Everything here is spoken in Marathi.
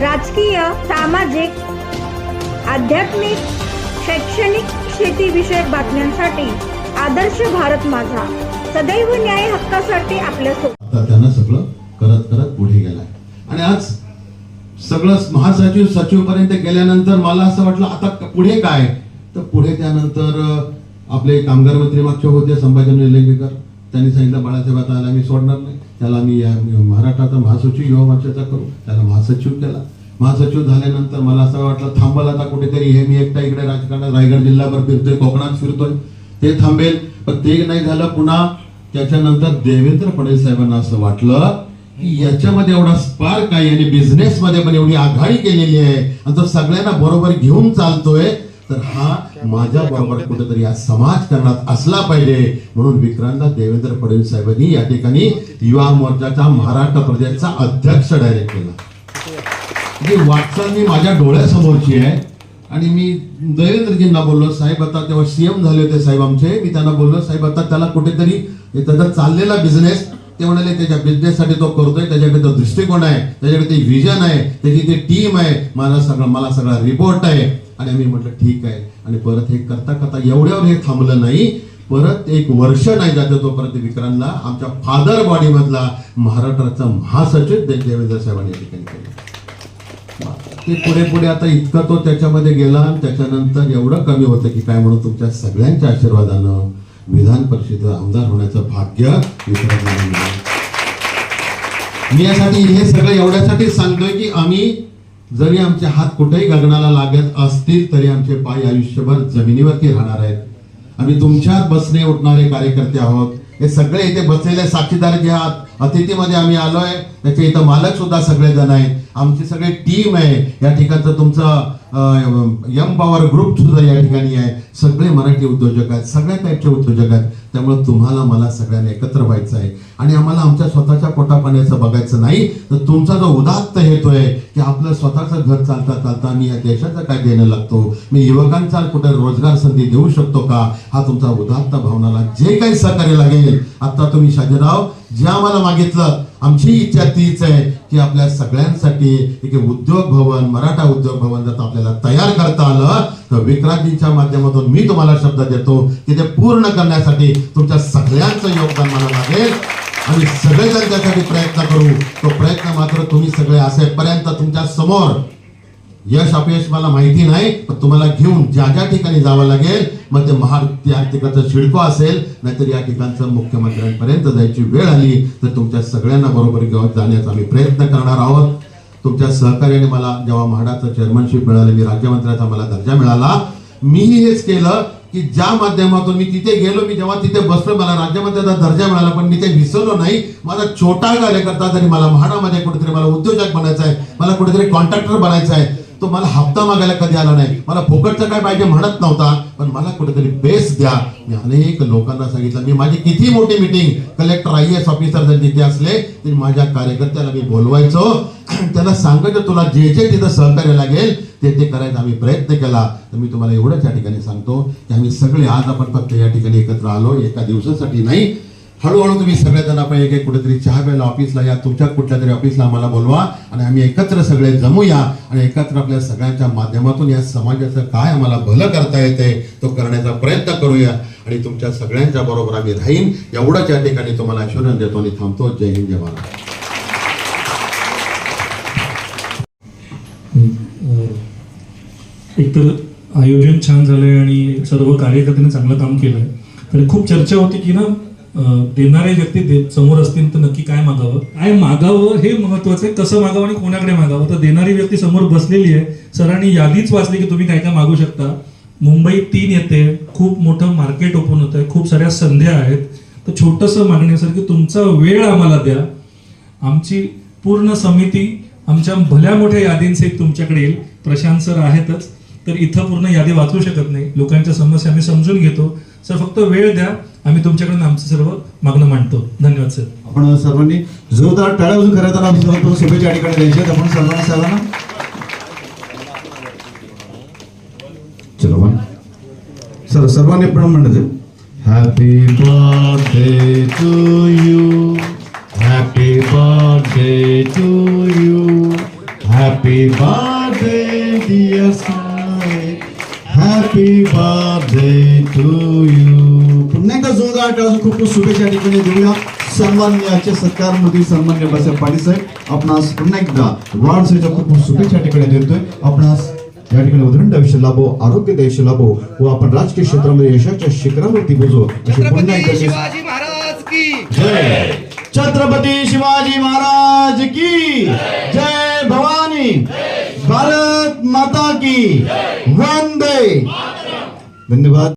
राजकीय सामाजिक आध्यात्मिक शैक्षणिक शेतीविषयक बातम्यांसाठी आदर्श भारत माझा. सदैव न्याय हक्कासाठी आपल्यासोबत त्यांना सगळं करत करत पुढे गेलाय. आणि आज सगळं महासचिव सचिव पर्यंत गेल्यानंतर मला असं वाटलं आता पुढे काय? तर पुढे त्यानंतर आपले कामगार मंत्री मागचे होते संभाजी निलंगेकर. त्यांनी सांगितलं बाळासाहेब आता याला मी सोडणार नाही. त्याला मी या- महाराष्ट्राचा महासचिव युवा मंचाचा करू. त्याला महासचिव केला. महासचिव झाल्यानंतर मला असं वाटलं थांबल आता कुठेतरी हे मी एकटा इकडे राजकारणात रायगड जिल्हाभर फिरतोय कोकणात फिरतोय. ते थांबेल. पण ते नाही झालं पुन्हा त्याच्यानंतर देवेंद्र फडणवीस साहेबांना असं वाटलं की याच्यामध्ये एवढा स्पार्क आहे आणि बिझनेस मध्ये पण एवढी आघाडी केलेली आहे. आणि तो सगळ्यांना बरोबर घेऊन चालतोय तर हा माझ्या बरोबर कुठेतरी समाज करण्यात असला पाहिजे म्हणून विक्रांतला देवेंद्र फडणवीस साहेबांनी या ठिकाणी युवा मोर्चाचा महाराष्ट्र प्रदेशचा अध्यक्ष डायरेक्ट केला. जी वाटचाल मी माझ्या डोळ्यासमोरची आहे आणि मी देवेंद्रजींना बोललो साहेब आता तेव्हा सीएम झाले होते साहेब आमचे. मी त्यांना बोललो साहेब आता त्याला कुठेतरी त्याचा चाललेला बिझनेस ते म्हणाले त्याच्या बिझनेससाठी तो करतोय त्याच्याकडे तो दृष्टिकोन आहे त्याच्याकडे ते विजन आहे त्याची ते टीम आहे मला सगळं मला सगळा रिपोर्ट आहे. आणि आम्ही म्हटलं ठीक आहे. आणि परत हे करता करता एवढ्यावर हे थांबलं नाही. परत एक वर्ष नाही जातं तोपर्यंत विक्रांतला. आमच्या फादर बॉडी मधला महाराष्ट्राचा महासचिव देवेंद्र साहेबांनी या ठिकाणी केलं. ते पुढे पुढे आता इतका तो त्याच्यामध्ये गेला आणि त्याच्यानंतर एवढं कमी होतं की काय म्हणून तुमच्या सगळ्यांच्या आशीर्वादानं विधान परिषद आमदार होण्याचं भाग्य विक्रांतला मिळालं. मी यासाठी हे सगळं एवढ्यासाठी सांगतोय की जरी आमचे हात कुठेही गगनाला लागत असतील तरी आमचे पाय आयुष्यभर जमिनीवरती राहणार आहेत. आम्ही तुमच्यात बसणे उठणारे कार्यकर्ते आहोत. हे सगळे इथे बसलेले साक्षीदार जे आहात अतिथीमध्ये आम्ही आलोय. त्याचे इथं मालक सुद्धा सगळे जण आहेत. आमची सगळी टीम आहे. या ठिकाणचं तुमचं यम पॉवर ग्रुप सुद्धा या ठिकाणी आहे. सगळे मराठी उद्योजक आहेत. सगळ्या टाईपचे उद्योजक आहेत. त्यामुळे तुम्हाला मला सगळ्यांना एकत्र व्हायचं आहे. आणि आम्हाला आमच्या स्वतःच्या पोटापाण्याचं बघायचं नाही तर तुमचा जो उदात्त हेतू आहे की आपलं स्वतःचं घर चालता चालता मी या देशाचं काय देणं लागतो? मी युवकांचा कुठे रोजगार संधी देऊ शकतो का? हा तुमचा उदात्त भावनाला जे काही सहकार्य लागेल आता तुम्ही शाजीराव जे आम्हाला मागितलं आमची इच्छा तीच आहे की आपल्या सगळ्यांसाठी एक उद्योग भवन मराठा उद्योग भवन जर आपल्याला तयार करता आलं तर विक्रांतीच्या माध्यमातून मी तुम्हाला शब्द देतो की ते पूर्ण करण्यासाठी तुमच्या सगळ्यांचं योगदान मला लागेल. आणि सगळेजण त्यासाठी प्रयत्न करू. तो प्रयत्न मात्र तुम्ही सगळे असेपर्यंत तुमच्यासमोर यश अपयश मला माहिती नाही पण तुम्हाला घेऊन ज्या ज्या ठिकाणी जावं लागेल मग ते महा त्या ठिकाणचं शिडको असेल नाहीतर या ठिकाणचं मुख्यमंत्र्यांपर्यंत जायची वेळ आली तर तुमच्या सगळ्यांना बरोबर घेऊन जाण्याचा आम्ही प्रयत्न करणार आहोत. तुमच्या सहकार्याने मला जेव्हा म्हाडाचं चेअरमनशिप मिळालं मी राज्यमंत्र्याचा मला दर्जा मिळाला. मीही हेच केलं की ज्या माध्यमातून मी तिथे गेलो मी जेव्हा तिथे बसलो मला राज्यमंत्र्याचा दर्जा मिळाला पण मी ते विसरलो नाही. माझा छोटा कार्यकर्ता तरी मला म्हाडामध्ये कुठेतरी मला उद्योजक बनायचं आहे मला कुठेतरी कॉन्ट्रॅक्टर बनायचं आहे तो मला हप्ता मागायला कधी आला नाही. मला फुकटचं काय पाहिजे म्हणत नव्हता पण मला कुठेतरी बेस द्या. मी अनेक लोकांना सांगितलं मी माझी किती मोठी meeting collector I S officer जर तिथे असले तरी माझ्या कार्यकर्त्याला मी बोलवायचो. त्याला सांगायचं तुला जे जे तिथं सहकार्य लागेल ते ते करायचा आम्ही प्रयत्न केला. तर मी तुम्हाला एवढंच या ठिकाणी सांगतो की आम्ही सगळे आज आपण फक्त या ठिकाणी एकत्र आलो एका दिवसासाठी नाही हळूहळू तुम्ही सगळेजण आपण एक एक कुठेतरी चहा प्यायला ऑफिसला या तुमच्या कुठल्या तरी ऑफिसला आम्हाला बोलवा आणि आम्ही एकत्र सगळे जमूया आणि एकत्र आपल्या सगळ्यांच्या माध्यमातून या समाजाचं काय आम्हाला भलं करता येते तो करण्याचा प्रयत्न करूया. आणि तुमच्या सगळ्यांच्या बरोबर आम्ही राहीन एवढंच या ठिकाणी तुम्हाला आश्वासन देतो आणि थांबतो. जय हिंद जय महाराज एकतर आयोजन छान झालंय आणि सर्व कार्यकर्त्यांनी चांगलं काम केलंय. आणि खूप चर्चा होती की ना देणारे व्यक्ती दे- समोर असतील तर नक्की काय मागावं? काय मागावं हे महत्वाचं आहे. कसं मागावं आणि कोणाकडे मागावं? तर देणारी व्यक्ती समोर बसलेली आहे. सरांनी यादीच वाचली की तुम्ही काय काय मागू शकता. मुंबई तीन येते. खूप मोठं मार्केट ओपन होत आहे खूप साऱ्या संध्या आहेत. तर छोटंसं मागण्यासारखी तुमचा वेळ आम्हाला द्या. आमची पूर्ण समिती आमच्या भल्या मोठ्या यादींसहित तुमच्याकडे येईल. प्रशांत सर आहेतच. तर इथं पूर्ण यादी वाचू शकत नाही. लोकांच्या समस्या आम्ही समजून घेतो. सर फक्त वेळ द्या. आम्ही तुमच्याकडून आमचं सर्व मागणं मांडतो. धन्यवाद सर. आपण सर्वांनी जोरदार टाळ्या वाजून खरं तर आम्ही सर्व शुभेच्छा या ठिकाणी द्यायच्या आहेत. आपण सर्वांना सर्वांना. चलो वन सर सर्वांनी पण म्हणत happy birthday to you happy birthday to you happy birthday to you पुन्हा एकदा जोरदार टाळ्या खूप खूप शुभेच्छा ठिकाणी देऊया. सन्मान्याचे सत्कार मोदी सन्मान्य बाळासाहेब पाटील साहेब आपणास पुन्हा एकदा वाढदिवसाच्या खूप खूप शुभेच्छा ठिकाणी देतोय. आपणास या ठिकाणी उदंड आयुष्य लाभो आरोग्य आयुष्य लाभो व आपण राजकीय क्षेत्रामध्ये यशाच्या शिखरावरती पोहोचो अशी पुन्हा छत्रपती एकदा शिवाजी महाराज की. जय. छत्रपती शिवाजी महाराज की. जय भवानी. भारत माता की। वंदे। धन्यवाद।